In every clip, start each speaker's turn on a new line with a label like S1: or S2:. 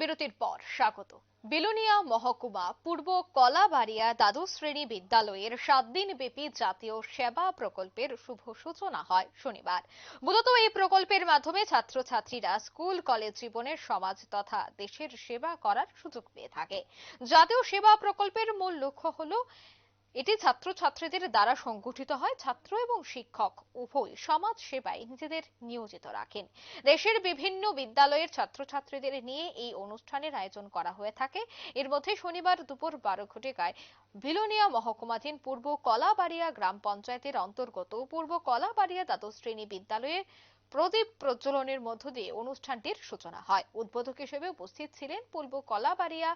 S1: বিরতির পর স্বাগত। বিলোনিয়া মহকুমা পূর্ব কলাবাড়িয়া দ্বাদশ শ্রেণি বিদ্যালয়ের সাত দিন ব্যাপী জাতীয় সেবা প্রকল্পের শুভ সূচনা হয় শনিবার। মূলত এই প্রকল্পের মাধ্যমে ছাত্রছাত্রীরা স্কুল, কলেজ জীবনের সমাজ তথা দেশের সেবা করার সুযোগ পেয়ে থাকে। জাতীয় সেবা প্রকল্পের মূল লক্ষ্য হল এটি ছাত্রছাত্রীদের দ্বারা সংগঠিত হয়। ছাত্র এবং শিক্ষক উভয় সমাজ সেবায় নিজেদের নিয়োজিত রাখেন। দেশের বিভিন্ন বিদ্যালয়ের ছাত্রছাত্রীদের নিয়ে এই অনুষ্ঠানের আয়োজন করা হয়ে থাকে। এর মধ্যে শনিবার দুপুর বারো ঘটিকায় বিলোনিয়া মহকুমাধীন পূর্ব কলাবাড়িয়া গ্রাম পঞ্চায়েতের অন্তর্গত পূর্ব কলাবাড়িয়া দ্বাদশ শ্রেণি বিদ্যালয়ে প্রদীপ প্রজ্বলনের মধ্য দিয়ে অনুষ্ঠানটির সূচনা হয়। উদ্বোধক হিসেবে উপস্থিত ছিলেন পূর্ব কলাবাড়িয়া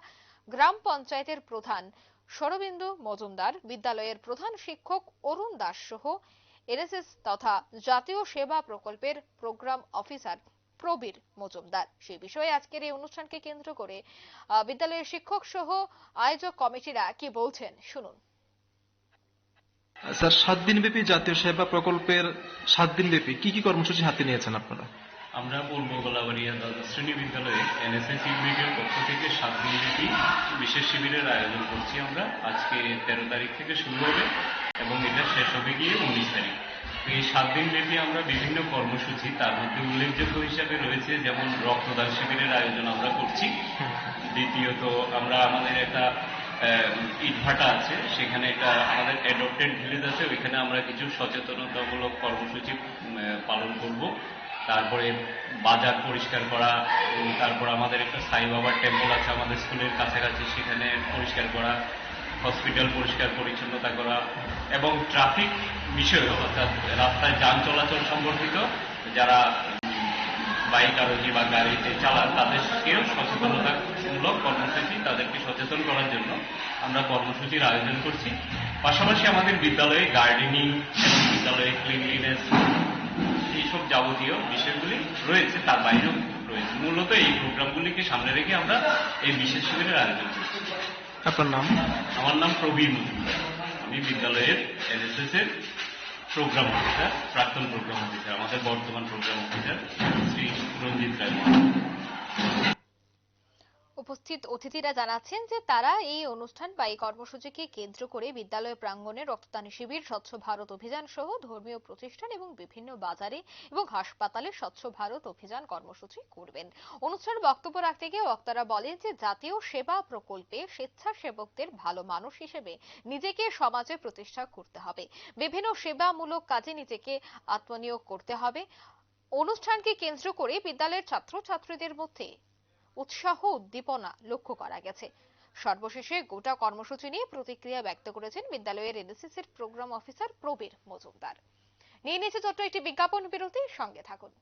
S1: গ্রাম পঞ্চায়েতের প্রধান শরবিন্দু মজুমদার, বিদ্যালয়ের প্রধান শিক্ষক অরুণ দাস সহ এনএসএস তথা জাতীয় সেবা প্রকল্পের প্রোগ্রাম অফিসার প্রবীর মজুমদার। সে বিষয়ে আজকের এই অনুষ্ঠানকে কেন্দ্র করে বিদ্যালয়ের শিক্ষক সহ আয়োজক কমিটিরা কি বলছেন, শুনুন।
S2: স্যার সাত দিনব্যাপী জাতীয় সেবা প্রকল্পের সাত দিনব্যাপী কি কি কর্মসূচি হাতে নিয়েছেন আপনারা?
S3: আমরা পূর্ব গোলাবাড়িয়া শ্রেণি বিদ্যালয়ে এনএসএস ইউনিটের পক্ষ থেকে সাত দিনব্যাপী বিশেষ শিবিরের আয়োজন করছি আমরা। আজকে তেরো তারিখ থেকে শুরু হবে এবং এটা শেষ হবে গিয়ে উনিশ তারিখ। এই সাত দিনব্যাপী আমরা বিভিন্ন কর্মসূচি তার মধ্যে উল্লেখযোগ্য হিসাবে রয়েছে যেমন রক্তদান শিবিরের আয়োজন আমরা করছি। দ্বিতীয়ত আমরা আমাদের একটা ইটভাটা আছে। সেখানে একটা আমাদের অ্যাডপ্টেড ভিলেজ আছে। ওইখানে আমরা কিছু সচেতনতামূলক কর্মসূচি পালন করব। তারপরে বাজার পরিষ্কার করা তারপর আমাদের একটা সাই বাবার টেম্পল আছে আমাদের স্কুলের কাছাকাছি। সেখানে পরিষ্কার করা হসপিটাল পরিষ্কার পরিচ্ছন্নতা করা এবং ট্রাফিক বিষয়েও অর্থাৎ রাস্তায় যান চলাচল সম্পর্কিত। যারা বাইক আরোহী বা গাড়িতে চালান, তাদেরকেও সচেতনতামূলক কর্মসূচি তাদেরকে সচেতন করার জন্য আমরা কর্মসূচির আয়োজন করছি। পাশাপাশি আমাদের বিদ্যালয়ে গার্ডেনিং এবং বিদ্যালয়ে ক্লিনলিনেস এইসব যাবতীয় বিষয়গুলি রয়েছে তার বাইরেও রয়েছে। মূলত এই প্রোগ্রামগুলিকে সামনে রেখে আমরা এই বিশেষ শিবিরের আয়োজন করছি।
S2: আপনার নাম?
S3: আমার নাম প্রবীর মজুমদার। আমি বিদ্যালয়ের এনএসএস এর প্রোগ্রাম অফিসার প্রাক্তন প্রোগ্রাম অফিসার আমাদের বর্তমান প্রোগ্রাম অফিসার শ্রী রঞ্জিত রায়।
S1: উপস্থিত অতিথিরা জানাচ্ছেন যে তারা এই অনুষ্ঠান বা এই কর্মসূচিকে কেন্দ্র করে বিদ্যালয় প্রাঙ্গণে রক্তদান শিবির, স্বচ্ছ ভারত অভিযান সহ ধর্মীয় প্রতিষ্ঠান এবং বিভিন্ন বাজারে এবং হাসপাতালে স্বচ্ছ ভারত অভিযান কর্মসূচি করবেন। অনুষ্ঠানে বক্তব্য রাখতে গিয়ে বক্তারা বলেন যে জাতীয় সেবা প্রকল্পে স্বেচ্ছাসেবকদের ভালো মানুষ হিসেবে নিজেকে সমাজে প্রতিষ্ঠা করতে হবে। বিভিন্ন সেবামূলক কাজে নিজেকে আত্মনিয়োগ করতে হবে। অনুষ্ঠানকে কেন্দ্র করে বিদ্যালয়ের ছাত্রছাত্রীদের মধ্যে উৎসাহ উদ্দীপনা লক্ষ্য করা গেছে। সর্বশেষে গোটা কর্মসূচি নিয়ে প্রতিক্রিয়া ব্যক্ত করেছেন বিদ্যালয়ের এনএসএস এর প্রোগ্রাম অফিসার প্রবীর মজুমদার। নিয়ে নিয়েছে ছোট্ট একটি বিজ্ঞাপন বিরতি সঙ্গে থাকুন।